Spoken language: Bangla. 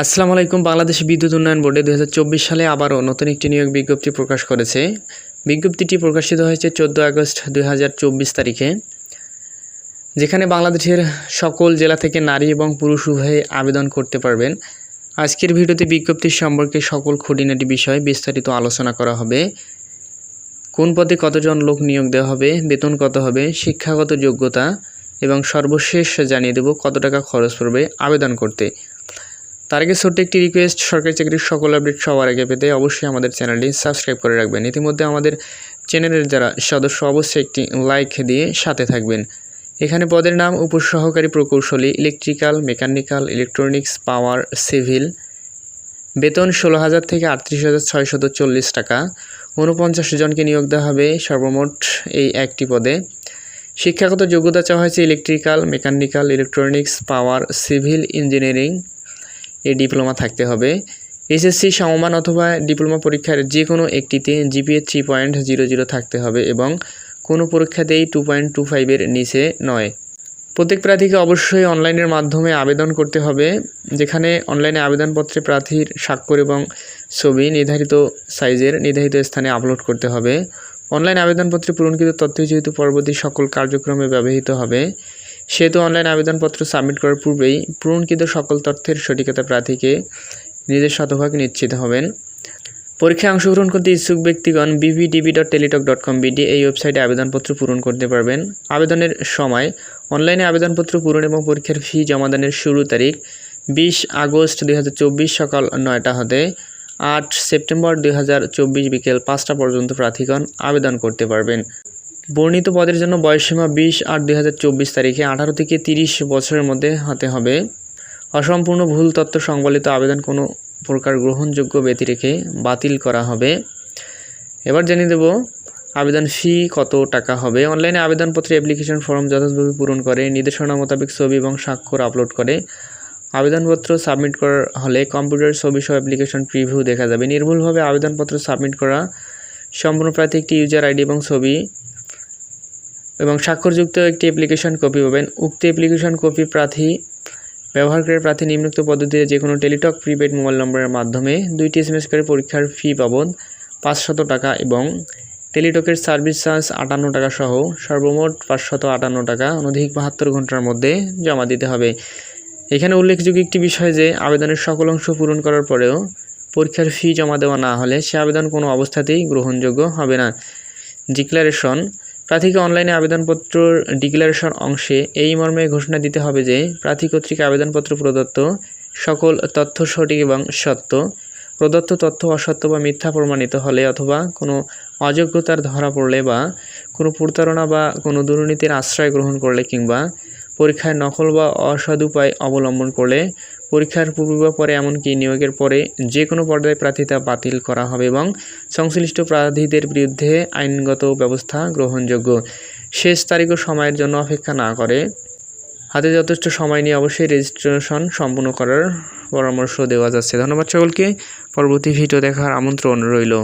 আসসালামু আলাইকুম, বাংলাদেশ বিদ্যুৎ উন্নয়ন বোর্ডে দুই হাজার চব্বিশ সালে আবারও নতুন একটি নিয়োগ বিজ্ঞপ্তি প্রকাশ করেছে। বিজ্ঞপ্তিটি প্রকাশিত হয়েছে চোদ্দ আগস্ট দু হাজার চব্বিশ তারিখে, যেখানে বাংলাদেশের সকল জেলা থেকে নারী এবং পুরুষ উভয়ে আবেদন করতে পারবেন। আজকের ভিডিওতে বিজ্ঞপ্তির সম্পর্কে সকল খুঁটিনাটি বিষয়ে বিস্তারিত আলোচনা করা হবে। কোন পদে কতজন লোক নিয়োগ দেওয়া হবে, বেতন কত হবে, শিক্ষাগত যোগ্যতা, এবং সর্বশেষ জানিয়ে দেব কত টাকা খরচ পড়বে আবেদন করতে। তার আগে ছোট্ট একটি রিকোয়েস্ট সরকারি চাকরির সকল আপডেট সবার আগে পেতে অবশ্যই আমাদের চ্যানেলটি সাবস্ক্রাইব করে রাখবেন। ইতিমধ্যে আমাদের চ্যানেলের যারা সদস্য, অবশ্যই একটি লাইক দিয়ে সাথে থাকবেন। এখানে পদের নাম, উপসহকারী প্রকৌশলী electrical mechanical electronics power civil বেতন ষোলো হাজার থেকে আটত্রিশ হাজার ছয়শত চল্লিশ টাকা। উনপঞ্চাশ জনকে নিয়োগ দেওয়া হবে সর্বমোট এই একটি পদে। শিক্ষাগত যোগ্যতা চাওয়া হয়েছে electrical mechanical electronics power civil engineering এই ডিপ্লোমা থাকতে হবে। এসএসসি সমমান অথবা ডিপ্লোমা পরীক্ষার যে কোনো একটিতে GPA three point zero zero থাকতে হবে এবং কোনো পরীক্ষাতেই টু পয়েন্ট টু ফাইভের নিচে নয়। প্রত্যেক প্রার্থীকে অবশ্যই অনলাইনের মাধ্যমে আবেদন করতে হবে, যেখানে অনলাইনে আবেদনপত্রে প্রার্থীর স্বাক্ষর এবং ছবি নির্ধারিত সাইজের নির্ধারিত স্থানে আপলোড করতে হবে। অনলাইন আবেদনপত্রে পূরণকৃত তথ্য যেহেতু পরবর্তী সকল কার্যক্রমে ব্যবহৃত হবে সেহেতু অনলাইন আবেদনপত্র সাবমিট করার পূর্বেই পূরণকৃত সকল তথ্যের সঠিকতা প্রার্থীকে নিজের শতভাগ নিশ্চিত হবেন। পরীক্ষায় অংশগ্রহণ করতে ইচ্ছুক ব্যক্তিগণ BVDB dot Teletalk dot com BD এই ওয়েবসাইটে আবেদনপত্র পূরণ করতে পারবেন। আবেদনের সময় অনলাইনে আবেদনপত্র পূরণ এবং পরীক্ষার ফি জমাদানের শুরু তারিখ বিশ আগস্ট দুই হাজার চব্বিশ সকাল নয়টা হতে আট সেপ্টেম্বর দুই হাজার চব্বিশ বিকেল পাঁচটা পর্যন্ত প্রার্থীগণ আবেদন করতে পারবেন। বর্ণিত পদের জন্য বয়সসীমা বিশ আট দুই তারিখে আঠারো থেকে তিরিশ বছরের মধ্যে হতে হবে। অসম্পূর্ণ ভুল তথ্য সংবলিত আবেদন কোনো প্রকার গ্রহণযোগ্য ব্যতি রেখে বাতিল করা হবে। এবার জানিয়ে দেব আবেদন ফি কত টাকা হবে। অনলাইনে আবেদনপত্রে অ্যাপ্লিকেশন ফর্ম যথাযথভাবে পূরণ করে, নির্দেশনা মোতাবেক ছবি এবং স্বাক্ষর আপলোড করে। আবেদনপত্র সাবমিট করার হলে কম্পিউটার ছবি সহ অ্যাপ্লিকেশন প্রিভিউ দেখা যাবে। নির্ভুলভাবে আবেদনপত্র সাবমিট করা, সম্পূর্ণ প্রার্থী একটি ইউজার আইডি এবং ছবি এবং স্বাক্ষরযুক্ত একটি অ্যাপ্লিকেশন কপি পাবেন। উক্ত অ্যাপ্লিকেশন কপি প্রার্থী, ব্যবহারকারী প্রার্থী নিম্নোক্ত পদ্ধতিতে যে কোনো টেলিটক প্রিপেড মোবাইল নম্বরের মাধ্যমে দুইটি এস এম এস করে পরীক্ষার ফি বাবদ পাঁচশত টাকা এবং টেলিটকের সার্ভিস চার্জ আটান্ন টাকা সহ সর্বমোট পাঁচশত আটান্ন টাকা, অনধিক বাহাত্তর ঘণ্টার মধ্যে জমা দিতে হবে। এখানে উল্লেখযোগ্য একটি বিষয় যে, আবেদনের সকল অংশ পূরণ করার পরেও পরীক্ষার ফি জমা দেওয়া না হলে সে আবেদন কোনো অবস্থাতেই গ্রহণযোগ্য হবে না। ডিক্লারেশন প্রার্থীকে অনলাইনে আবেদনপত্র ডিক্লারেশন অংশে এই মর্মে ঘোষণা দিতে হবে যে, প্রার্থী কর্তৃক আবেদনপত্র প্রদত্ত সকল তথ্য সঠিক এবং সত্য, প্রদত্ত তথ্য অসত্য বা মিথ্যা প্রমাণিত হলে অথবা কোনো অযোগ্যতার ধরা পড়লে বা কোনো প্রতারণা বা কোনো দুর্নীতির আশ্রয় গ্রহণ করলে কিংবা পরীক্ষায় নকল বা অসদুপায় অবলম্বন করলে পরীক্ষার পূর্বে বা পরে এমনকি নিয়োগের পরে যে কোনো পর্যায়ে প্রার্থিতা বাতিল করা হবে এবং সংশ্লিষ্ট প্রার্থীদের বিরুদ্ধে আইনগত ব্যবস্থা গ্রহণযোগ্য। শেষ তারিখ ও সময়ের জন্য অপেক্ষা না করে হাতে যথেষ্ট সময় নিয়ে অবশ্যই রেজিস্ট্রেশন সম্পূর্ণ করার পরামর্শ দেওয়া যাচ্ছে। ধন্যবাদ সকলকে। পরবর্তী ভিডিও দেখার আমন্ত্রণ রইল।